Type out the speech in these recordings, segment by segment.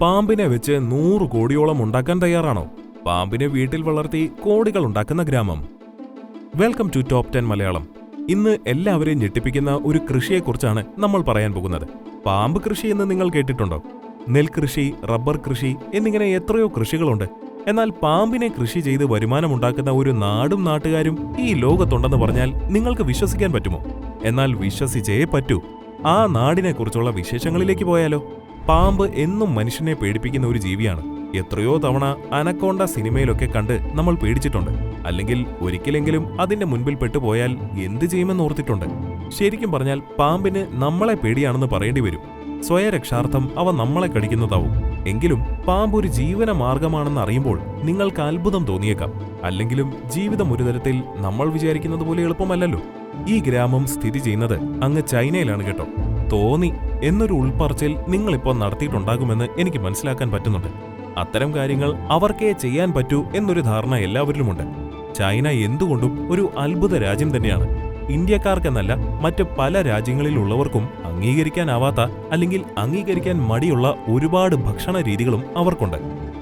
പാമ്പിനെ വെച്ച് നൂറ് കോടിയോളം ഉണ്ടാക്കാൻ തയ്യാറാണോ? പാമ്പിനെ വീട്ടിൽ വളർത്തി കോടികൾ ഉണ്ടാക്കുന്ന ഗ്രാമം. Welcome to top ten Malayalam. ഇന്ന് എല്ലാവരെയും ഞെട്ടിപ്പിക്കുന്ന ഒരു കൃഷിയെക്കുറിച്ചാണ് നമ്മൾ പറയാൻ പോകുന്നത്. പാമ്പ് കൃഷി എന്ന് നിങ്ങൾ കേട്ടിട്ടുണ്ടോ? നെൽകൃഷി റബ്ബർ കൃഷി എന്നിങ്ങനെ എത്രയോ കൃഷികളുണ്ട്. എന്നാൽ പാമ്പിനെ കൃഷി ചെയ്ത് വരുമാനമുണ്ടാക്കുന്ന ഒരു നാടും നാട്ടുകാരും ഈ ലോകത്തുണ്ടെന്ന് പറഞ്ഞാൽ നിങ്ങൾക്ക് വിശ്വസിക്കാൻ പറ്റുമോ? എന്നാൽ വിശ്വസിച്ചേ പറ്റൂ. ആ നാടിനെക്കുറിച്ചുള്ള വിശേഷങ്ങളിലേക്ക് പോയാലോ? പാമ്പ് എന്നും മനുഷ്യനെ പേടിപ്പിക്കുന്ന ഒരു ജീവിയാണ്. എത്രയോ തവണ അനക്കോണ്ട സിനിമയിലൊക്കെ കണ്ട് നമ്മൾ പേടിച്ചിട്ടുണ്ട്. അല്ലെങ്കിൽ ഒരിക്കലെങ്കിലും അതിന്റെ മുൻപിൽ പെട്ടുപോയാൽ എന്ത് ചെയ്യുമെന്ന് ഓർത്തിട്ടുണ്ട്. ശരിക്കും പറഞ്ഞാൽ പാമ്പിന് നമ്മളെ പേടിയാണെന്ന് പറയേണ്ടി വരും. സ്വയരക്ഷാർത്ഥം അവ നമ്മളെ കടിക്കുന്നതാവും. എങ്കിലും പാമ്പ് ഒരു ജീവന മാർഗമാണെന്ന് അറിയുമ്പോൾ നിങ്ങൾക്ക് അത്ഭുതം തോന്നിയേക്കാം. അല്ലെങ്കിലും ജീവിതം ഒരു തരത്തിൽ നമ്മൾ വിചാരിക്കുന്നത് പോലെ എളുപ്പമല്ലല്ലോ. ഈ ഗ്രാമം സ്ഥിതി ചെയ്യുന്നത് അങ്ങ് ചൈനയിലാണ് കേട്ടോ. തോന്നി എന്നൊരു ഉൾപ്പറച്ചിൽ നിങ്ങളിപ്പോൾ നടത്തിയിട്ടുണ്ടാകുമെന്ന് എനിക്ക് മനസ്സിലാക്കാൻ പറ്റുന്നുണ്ട്. അത്തരം കാര്യങ്ങൾ അവർക്കേ ചെയ്യാൻ പറ്റൂ എന്നൊരു ധാരണ എല്ലാവരിലുമുണ്ട്. ചൈന എന്തുകൊണ്ടും ഒരു അത്ഭുത രാജ്യം തന്നെയാണ്. ഇന്ത്യക്കാർക്കെന്നല്ല മറ്റ് പല രാജ്യങ്ങളിലുള്ളവർക്കും അംഗീകരിക്കാനാവാത്ത അല്ലെങ്കിൽ അംഗീകരിക്കാൻ മടിയുള്ള ഒരുപാട് ഭക്ഷണ രീതികളും അവർക്കുണ്ട്.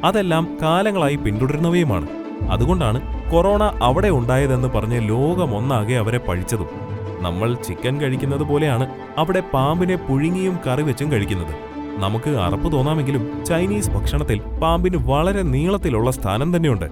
അതെല്ലാം കാലങ്ങളായി പിന്തുടരുന്നവയുമാണ്. അതുകൊണ്ടാണ് കൊറോണ അവിടെ ഉണ്ടായതെന്ന് പറഞ്ഞ് ലോകമൊന്നാകെ അവരെ പഴിച്ചതും. നമ്മൾ ചിക്കൻ കഴിക്കുന്നത് പോലെയാണ് അവിടെ പാമ്പിനെ പുഴുങ്ങിയും കറി വെച്ചും കഴിക്കുന്നത്. നമുക്ക് അറപ്പ് തോന്നാമെങ്കിലും ചൈനീസ് ഭക്ഷണത്തിൽ പാമ്പിന് വളരെ നീളത്തിലുള്ള സ്ഥാനം തന്നെയുണ്ട്.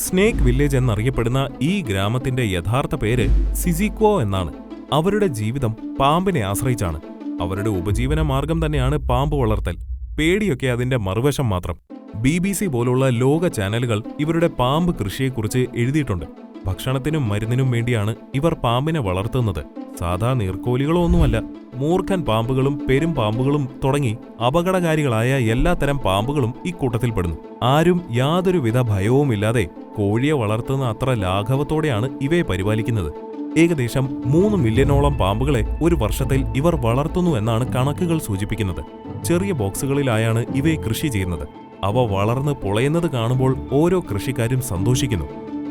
സ്നേക്ക് വില്ലേജ് എന്നറിയപ്പെടുന്ന ഈ ഗ്രാമത്തിന്റെ യഥാർത്ഥ പേര് സിസിക്വോ എന്നാണ്. അവരുടെ ജീവിതം പാമ്പിനെ ആശ്രയിച്ചാണ്. അവരുടെ ഉപജീവന മാർഗം തന്നെയാണ് പാമ്പ് വളർത്തൽ. പേടിയൊക്കെ അതിന്റെ മറുവശം മാത്രം. ബി ബി സി പോലുള്ള ലോക ചാനലുകൾ ഇവരുടെ പാമ്പ് കൃഷിയെക്കുറിച്ച് എഴുതിയിട്ടുണ്ട്. ഭക്ഷണത്തിനും മരുന്നിനും വേണ്ടിയാണ് ഇവർ പാമ്പിനെ വളർത്തുന്നത്. സാധാ നീർക്കോലികളോ ഒന്നുമല്ല മൂർഖൻ പാമ്പുകളും പെരും പാമ്പുകളും തുടങ്ങി അപകടകാരികളായ എല്ലാത്തരം പാമ്പുകളും ഇക്കൂട്ടത്തിൽപ്പെടുന്നു ആരും യാതൊരുവിധ ഭയവുമില്ലാതെ കോഴിയെ വളർത്തുന്ന അത്ര ലാഘവത്തോടെയാണ് ഇവയെ പരിപാലിക്കുന്നത്. ഏകദേശം മൂന്ന് മില്യണോളം പാമ്പുകളെ ഒരു വർഷത്തിൽ ഇവർ വളർത്തുന്നു എന്നാണ് കണക്കുകൾ സൂചിപ്പിക്കുന്നത്. ചെറിയ ബോക്സുകളിലായാണ് ഇവയെ കൃഷി ചെയ്യുന്നത്. അവ വളർന്ന് പൊളയുന്നത് കാണുമ്പോൾ ഓരോ കൃഷിക്കാരും സന്തോഷിക്കുന്നു.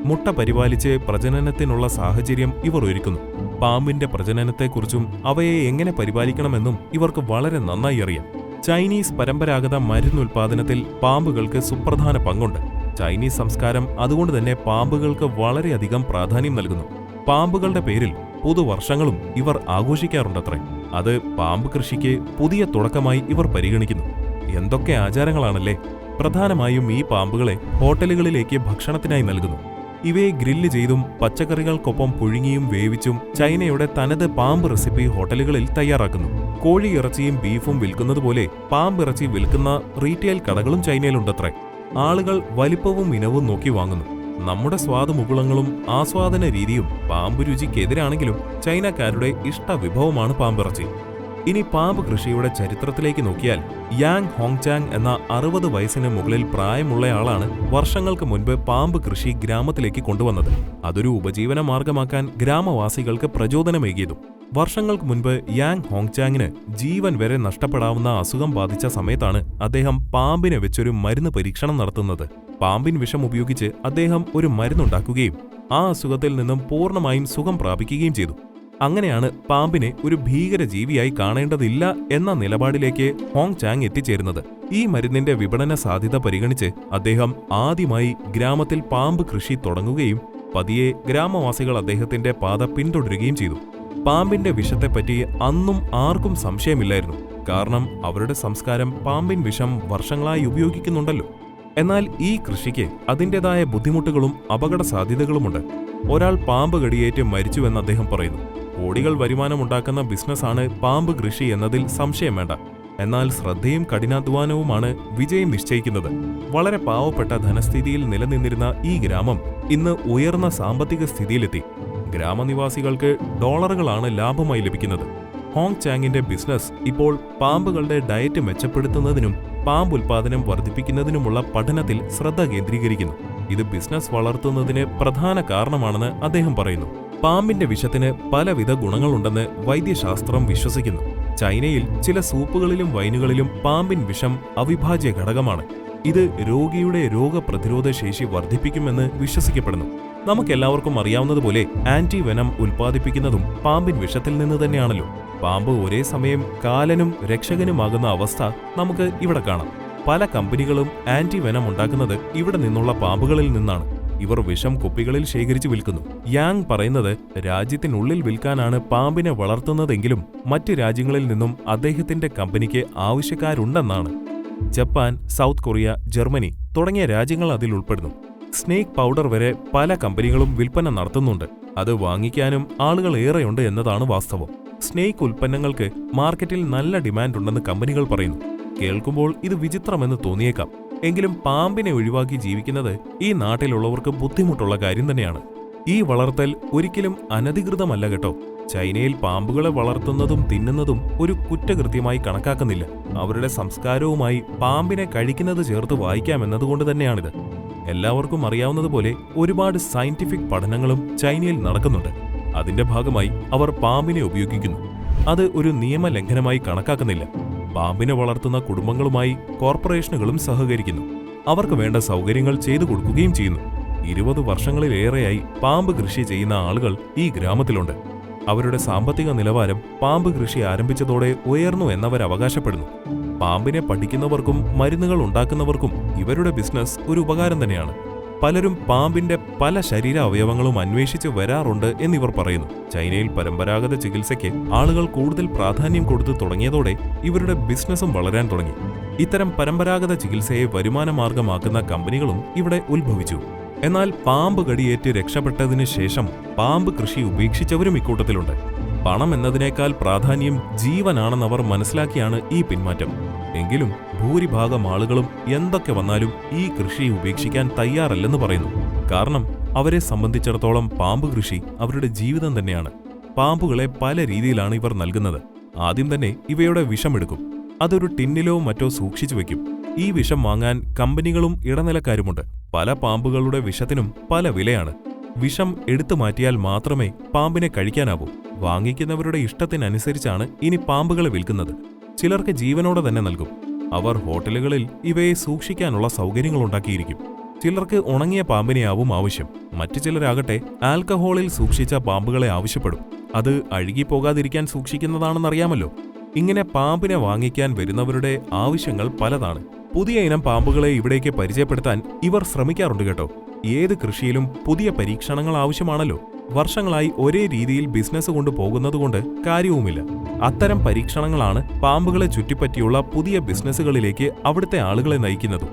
മുട്ട പരിപാലിച്ച് പ്രജനനത്തിനുള്ള സാഹചര്യം ഇവർ ഒരുക്കുന്നു. പാമ്പിന്റെ പ്രജനനത്തെക്കുറിച്ചും അവയെ എങ്ങനെ പരിപാലിക്കണമെന്നും ഇവർക്ക് വളരെ നന്നായി അറിയാം. ചൈനീസ് പരമ്പരാഗത മരുന്നുൽപാദനത്തിൽ പാമ്പുകൾക്ക് സുപ്രധാന പങ്കുണ്ട്. ചൈനീസ് സംസ്കാരം അതുകൊണ്ട് തന്നെ പാമ്പുകൾക്ക് വളരെയധികം പ്രാധാന്യം നൽകുന്നു. പാമ്പുകളുടെ പേരിൽ പുതുവർഷങ്ങളും ഇവർ ആഘോഷിക്കാറുണ്ടത്രേ. അത് പാമ്പ് കൃഷിക്ക് പുതിയ തുടക്കമായി ഇവർ പരിഗണിക്കുന്നു. എന്തൊക്കെ ആചാരങ്ങളാണല്ലേ? പ്രധാനമായും ഈ പാമ്പുകളെ ഹോട്ടലുകളിലേക്ക് ഭക്ഷണത്തിനായി നൽകുന്നു. ഇവയെ ഗ്രില്ല് ചെയ്തും പച്ചക്കറികൾക്കൊപ്പം പുഴുങ്ങിയും വേവിച്ചും ചൈനയുടെ തനത് പാമ്പ് റെസിപ്പി ഹോട്ടലുകളിൽ തയ്യാറാക്കുന്നു. കോഴി ഇറച്ചിയും ബീഫും വിൽക്കുന്നതുപോലെ പാമ്പ് ഇറച്ചി വിൽക്കുന്ന റീറ്റെയിൽ കടകളും ചൈനയിലുണ്ടത്രേ. ആളുകൾ വലിപ്പവും ഇനവും നോക്കി വാങ്ങുന്നു. നമ്മുടെ സ്വാദുമുകുളങ്ങളും ആസ്വാദന രീതിയും പാമ്പ് രുചിക്കെതിരാണെങ്കിലും ചൈനക്കാരുടെ ഇഷ്ട വിഭവമാണ് പാമ്പിറച്ചി ഇനി പാമ്പ് കൃഷിയുടെ ചരിത്രത്തിലേക്ക് നോക്കിയാൽ യാങ് ഹോങ്ചാങ് എന്ന അറുപത് വയസ്സിന് മുകളിൽ പ്രായമുള്ളയാളാണ് വർഷങ്ങൾക്ക് മുൻപ് പാമ്പ് കൃഷി ഗ്രാമത്തിലേക്ക് കൊണ്ടുവന്നത്. അതൊരു ഉപജീവന മാർഗമാക്കാൻ ഗ്രാമവാസികൾക്ക് പ്രചോദനമേകിയതും. വർഷങ്ങൾക്ക് മുൻപ് യാങ് ഹോങ്ചാങ്ങിന് ജീവൻ വരെ നഷ്ടപ്പെടാവുന്ന അസുഖം ബാധിച്ച സമയത്താണ് അദ്ദേഹം പാമ്പിനെ വെച്ചൊരു മരുന്ന് പരീക്ഷണം നടത്തുന്നത്. പാമ്പിൻ വിഷം ഉപയോഗിച്ച് അദ്ദേഹം ഒരു മരുന്നുണ്ടാക്കുകയും ആ അസുഖത്തിൽ നിന്നും പൂർണമായും സുഖം പ്രാപിക്കുകയും ചെയ്തു. അങ്ങനെയാണ് പാമ്പിനെ ഒരു ഭീകര ജീവിയായി കാണേണ്ടതില്ല എന്ന നിലപാടിലേക്ക് ഹോങ് ചാങ് എത്തിച്ചേരുന്നത്. ഈ മരുന്നിന്റെ വിപണന സാധ്യത പരിഗണിച്ച് അദ്ദേഹം ആദ്യമായി ഗ്രാമത്തിൽ പാമ്പ് കൃഷി തുടങ്ങുകയും പതിയെ ഗ്രാമവാസികൾ അദ്ദേഹത്തിന്റെ പാത പിന്തുടരുകയും ചെയ്തു. പാമ്പിന്റെ വിഷത്തെപ്പറ്റി അന്നും ആർക്കും സംശയമില്ലായിരുന്നു. കാരണം അവരുടെ സംസ്കാരം പാമ്പിൻ വിഷം വർഷങ്ങളായി ഉപയോഗിക്കുന്നുണ്ടല്ലോ. എന്നാൽ ഈ കൃഷിക്ക് അതിന്റെതായ ബുദ്ധിമുട്ടുകളും അപകട സാധ്യതകളുമുണ്ട് ഒരാൾ പാമ്പ് കടിയേറ്റ് മരിച്ചുവെന്ന് അദ്ദേഹം പറയുന്നു. കോടികൾ വരുമാനമുണ്ടാക്കുന്ന ബിസിനസ്സാണ് പാമ്പ് കൃഷി എന്നതിൽ സംശയം വേണ്ട. എന്നാൽ ശ്രദ്ധയും കഠിനാധ്വാനവുമാണ് വിജയം നിശ്ചയിക്കുന്നത്. വളരെ പാവപ്പെട്ട ധനസ്ഥിതിയിൽ നിലനിന്നിരുന്ന ഈ ഗ്രാമം ഇന്ന് ഉയർന്ന സാമ്പത്തിക സ്ഥിതിയിലെത്തി. ഗ്രാമനിവാസികൾക്ക് ഡോളറുകളാണ് ലാഭമായി ലഭിക്കുന്നത്. ഹോങ് ചാങ്ങിന്റെ ബിസിനസ് ഇപ്പോൾ പാമ്പുകളുടെ ഡയറ്റ് മെച്ചപ്പെടുത്തുന്നതിനും പാമ്പ് ഉൽപാദനം വർദ്ധിപ്പിക്കുന്നതിനുമുള്ള പഠനത്തിൽ ശ്രദ്ധ കേന്ദ്രീകരിക്കുന്നു. ഇത് ബിസിനസ് വളർത്തുന്നതിന് പ്രധാന കാരണമാണെന്ന് അദ്ദേഹം പറയുന്നു. പാമ്പിന്റെ വിഷത്തിന് പലവിധ ഗുണങ്ങളുണ്ടെന്ന് വൈദ്യശാസ്ത്രം വിശ്വസിക്കുന്നു. ചൈനയിൽ ചില സൂപ്പുകളിലും വൈനുകളിലും പാമ്പിൻ വിഷം അവിഭാജ്യ ഘടകമാണ്. ഇത് രോഗിയുടെ രോഗപ്രതിരോധ ശേഷി വർദ്ധിപ്പിക്കുമെന്ന് വിശ്വസിക്കപ്പെടുന്നു. നമുക്കെല്ലാവർക്കും അറിയാവുന്നതുപോലെ ആന്റി വെനം ഉൽപ്പാദിപ്പിക്കുന്നതും പാമ്പിൻ വിഷത്തിൽ നിന്ന് തന്നെയാണല്ലോ. പാമ്പ് ഒരേ സമയം കാലനും രക്ഷകനുമാകുന്ന അവസ്ഥ നമുക്ക് ഇവിടെ കാണാം. പല കമ്പനികളും ആന്റി വെനം ഉണ്ടാക്കുന്നത് ഇവിടെ നിന്നുള്ള പാമ്പുകളിൽ നിന്നാണ്. ഇവർ വിഷം കുപ്പികളിൽ ശേഖരിച്ചു വിൽക്കുന്നു. യാങ് പറയുന്നത് രാജ്യത്തിനുള്ളിൽ വിൽക്കാനാണ് പാമ്പിനെ വളർത്തുന്നതെങ്കിലും മറ്റ് രാജ്യങ്ങളിൽ നിന്നും അദ്ദേഹത്തിന്റെ കമ്പനിക്ക് ആവശ്യക്കാരുണ്ടെന്നാണ്. ജപ്പാൻ സൗത്ത് കൊറിയ ജർമ്മനി തുടങ്ങിയ രാജ്യങ്ങൾ അതിൽ ഉൾപ്പെടുന്നു. സ്നേക്ക് പൗഡർ വരെ പല കമ്പനികളും വിൽപ്പന നടത്തുന്നുണ്ട്. അത് വാങ്ങിക്കാനും ആളുകൾ ഏറെയുണ്ട് എന്നതാണ് വാസ്തവം. സ്നേക്ക് ഉൽപ്പന്നങ്ങൾക്ക് മാർക്കറ്റിൽ നല്ല ഡിമാൻഡ് ഉണ്ടെന്ന് കമ്പനികൾ പറയുന്നു. കേൾക്കുമ്പോൾ ഇത് വിചിത്രമെന്ന് തോന്നിയേക്കാം. എങ്കിലും പാമ്പിനെ ഒഴിവാക്കി ജീവിക്കുന്നത് ഈ നാട്ടിലുള്ളവർക്ക് ബുദ്ധിമുട്ടുള്ള കാര്യം തന്നെയാണ്. ഈ വളർത്തൽ ഒരിക്കലും അനധികൃതമല്ല കേട്ടോ. ചൈനയിൽ പാമ്പുകളെ വളർത്തുന്നതും തിന്നുന്നതും ഒരു കുറ്റകൃത്യമായി കണക്കാക്കുന്നില്ല. അവരുടെ സംസ്കാരവുമായി പാമ്പിനെ കഴിക്കുന്നത് ചേർത്ത് വായിക്കാമെന്നതുകൊണ്ട് തന്നെയാണിത്. എല്ലാവർക്കും അറിയാവുന്നതുപോലെ ഒരുപാട് സയന്റിഫിക് പഠനങ്ങളും ചൈനയിൽ നടക്കുന്നുണ്ട്. അതിന്റെ ഭാഗമായി അവർ പാമ്പിനെ ഉപയോഗിക്കുന്നു. അത് ഒരു നിയമലംഘനമായി കണക്കാക്കുന്നില്ല. പാമ്പിനെ വളർത്തുന്ന കുടുംബങ്ങളുമായി കോർപ്പറേഷനുകളും സഹകരിക്കുന്നു. അവർക്ക് വേണ്ട സൗകര്യങ്ങൾ ചെയ്തു കൊടുക്കുകയും ചെയ്യുന്നു. ഇരുപത് വർഷങ്ങളിലേറെയായി പാമ്പ് കൃഷി ചെയ്യുന്ന ആളുകൾ ഈ ഗ്രാമത്തിലുണ്ട്. അവരുടെ സാമ്പത്തിക നിലവാരം പാമ്പ് കൃഷി ആരംഭിച്ചതോടെ ഉയർന്നു എന്നവരവകാശപ്പെടുന്നു. പാമ്പിനെ പഠിക്കുന്നവർക്കും മരുന്നുകൾ ഉണ്ടാക്കുന്നവർക്കും ഇവരുടെ ബിസിനസ് ഒരു ഉപകാരം തന്നെയാണ്. പലരും പാമ്പിന്റെ പല ശരീര അവയവങ്ങളും അന്വേഷിച്ച് വരാറുണ്ട് എന്നിവർ പറയുന്നു. ചൈനയിൽ പരമ്പരാഗത ചികിത്സയ്ക്ക് ആളുകൾ കൂടുതൽ പ്രാധാന്യം കൊടുത്തു തുടങ്ങിയതോടെ ഇവരുടെ ബിസിനസ്സും വളരാൻ തുടങ്ങി. ഇത്തരം പരമ്പരാഗത ചികിത്സയെ വരുമാനമാർഗമാക്കുന്ന കമ്പനികളും ഇവിടെ ഉത്ഭവിച്ചു. എന്നാൽ പാമ്പ് കടിയേറ്റ് രക്ഷപ്പെട്ടതിന് ശേഷം പാമ്പ് കൃഷി ഉപേക്ഷിച്ചവരും ഇക്കൂട്ടത്തിലുണ്ട്. പണം എന്നതിനേക്കാൾ പ്രാധാന്യം ജീവനാണെന്നവർ മനസ്സിലാക്കിയാണ് ഈ പിന്മാറ്റം. എങ്കിലും ഭൂരിഭാഗം ആളുകളും എന്തൊക്കെ വന്നാലും ഈ കൃഷി ഉപേക്ഷിക്കാൻ തയ്യാറല്ലെന്ന് പറയുന്നു. കാരണം അവരെ സംബന്ധിച്ചിടത്തോളം പാമ്പ് കൃഷി അവരുടെ ജീവിതം തന്നെയാണ്. പാമ്പുകളെ പല രീതിയിലാണ് ഇവർ നൽകുന്നത്. ആദ്യം തന്നെ ഇവയുടെ വിഷമെടുക്കും. അതൊരു ടിന്നിലോ മറ്റോ സൂക്ഷിച്ചു വെക്കും. ഈ വിഷം വാങ്ങാൻ കമ്പനികളും ഇടനിലക്കാരുമുണ്ട്. പല പാമ്പുകളുടെ വിഷത്തിനും പല വിലയാണ്. വിഷം എടുത്തു മാറ്റിയാൽ മാത്രമേ പാമ്പിനെ കഴിക്കാനാവൂ. വാങ്ങിക്കുന്നവരുടെ ഇഷ്ടത്തിനനുസരിച്ചാണ് ഇനി പാമ്പുകളെ വിൽക്കുന്നത്. ചിലർക്ക് ജീവനോടെ തന്നെ നൽകും. അവർ ഹോട്ടലുകളിൽ ഇവയെ സൂക്ഷിക്കാനുള്ള സൗകര്യങ്ങൾ ഉണ്ടാക്കിയിരിക്കും. ചിലർക്ക് ഉണങ്ങിയ പാമ്പിനെയാവും ആവശ്യം. മറ്റു ചിലരാകട്ടെ ആൽക്കഹോളിൽ സൂക്ഷിച്ച പാമ്പുകളെ ആവശ്യപ്പെടും. അത് അഴുകിപ്പോകാതിരിക്കാൻ സൂക്ഷിക്കുന്നതാണെന്നറിയാമല്ലോ. ഇങ്ങനെ പാമ്പിനെ വാങ്ങിക്കാൻ വരുന്നവരുടെ ആവശ്യങ്ങൾ പലതാണ്. പുതിയ ഇനം പാമ്പുകളെ ഇവിടേക്ക് പരിചയപ്പെടുത്താൻ ഇവർ ശ്രമിക്കാറുണ്ട് കേട്ടോ. ഏത് കൃഷിയിലും പുതിയ പരീക്ഷണങ്ങൾ ആവശ്യമാണല്ലോ. വർഷങ്ങളായി ഒരേ രീതിയിൽ ബിസിനസ് കൊണ്ട് പോകുന്നതുകൊണ്ട് കാര്യവുമില്ല. അത്തരം പരീക്ഷണങ്ങളാണ് പാമ്പുകളെ ചുറ്റിപ്പറ്റിയുള്ള പുതിയ ബിസിനസ്സുകളിലേക്ക് അവിടുത്തെ ആളുകളെ നയിക്കുന്നത്.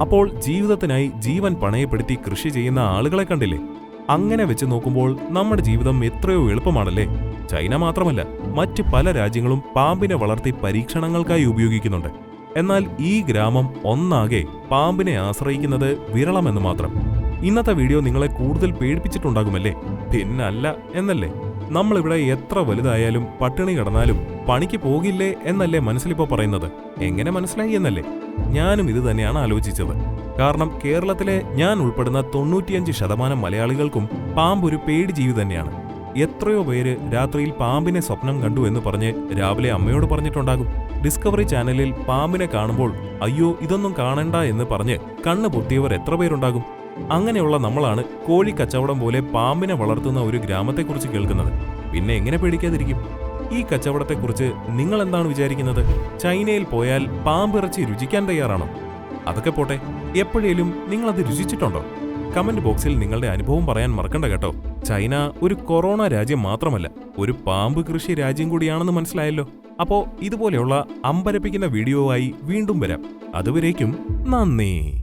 അപ്പോൾ ജീവിതത്തിനായി ജീവൻ പണയപ്പെടുത്തി കൃഷി ചെയ്യുന്ന ആളുകളെ കണ്ടില്ലേ? അങ്ങനെ വെച്ച് നോക്കുമ്പോൾ നമ്മുടെ ജീവിതം എത്രയോ എളുപ്പമാണല്ലേ? ചൈന മാത്രമല്ല മറ്റ് പല രാജ്യങ്ങളും പാമ്പിനെ വളർത്തി പരീക്ഷണങ്ങൾക്കായി ഉപയോഗിക്കുന്നുണ്ട്. എന്നാൽ ഈ ഗ്രാമം ഒന്നാകെ പാമ്പിനെ ആശ്രയിക്കുന്നത് വിരളമെന്ന് മാത്രം. ഇന്നത്തെ വീഡിയോ നിങ്ങളെ കൂടുതൽ പേടിപ്പിച്ചിട്ടുണ്ടാകുമല്ലേ? പിന്നല്ല എന്നല്ലേ? നമ്മളിവിടെ എത്ര വലുതായാലും പട്ടിണി കടന്നാലും പണിക്ക് പോകില്ലേ എന്നല്ലേ മനസ്സിലിപ്പോ പറയുന്നത്? എങ്ങനെ മനസ്സിലായി എന്നല്ലേ? ഞാനും ഇത് തന്നെയാണ് ആലോചിച്ചത്. കാരണം കേരളത്തിലെ ഞാൻ ഉൾപ്പെടുന്ന തൊണ്ണൂറ്റിയഞ്ച് ശതമാനം മലയാളികൾക്കും പാമ്പ് ഒരു പേടി ജീവി തന്നെയാണ്. എത്രയോ പേര് രാത്രിയിൽ പാമ്പിനെ സ്വപ്നം കണ്ടു എന്ന് പറഞ്ഞ് രാവിലെ അമ്മയോട് പറഞ്ഞിട്ടുണ്ടാകും. ഡിസ്കവറി ചാനലിൽ പാമ്പിനെ കാണുമ്പോൾ അയ്യോ ഇതൊന്നും കാണണ്ട എന്ന് പറഞ്ഞ് കണ്ണ് പൊത്തിയവർ എത്ര പേരുണ്ടാകും? അങ്ങനെയുള്ള നമ്മളാണ് കോഴി കച്ചവടം പോലെ പാമ്പിനെ വളർത്തുന്ന ഒരു ഗ്രാമത്തെക്കുറിച്ച് കേൾക്കുന്നത്. പിന്നെ എങ്ങനെ പേടിക്കാതിരിക്കും? ഈ കച്ചവടത്തെക്കുറിച്ച് നിങ്ങൾ എന്താണ് വിചാരിക്കുന്നത്? ചൈനയിൽ പോയാൽ പാമ്പിറച്ചി രുചിക്കാൻ തയ്യാറാണോ? അതൊക്കെ പോട്ടെ എപ്പോഴേലും നിങ്ങൾ അത് രുചിച്ചിട്ടുണ്ടോ? കമന്റ് ബോക്സിൽ നിങ്ങളുടെ അനുഭവം പറയാൻ മറക്കണ്ട കേട്ടോ. ചൈന ഒരു കൊറോണ രാജ്യം മാത്രമല്ല ഒരു പാമ്പ് കൃഷി രാജ്യം കൂടിയാണെന്ന് മനസ്സിലായല്ലോ. അപ്പോ ഇതുപോലെയുള്ള അമ്പരപ്പിക്കുന്ന വീഡിയോ ആയി വീണ്ടും വരാം. അതുവരേക്കും നന്ദി.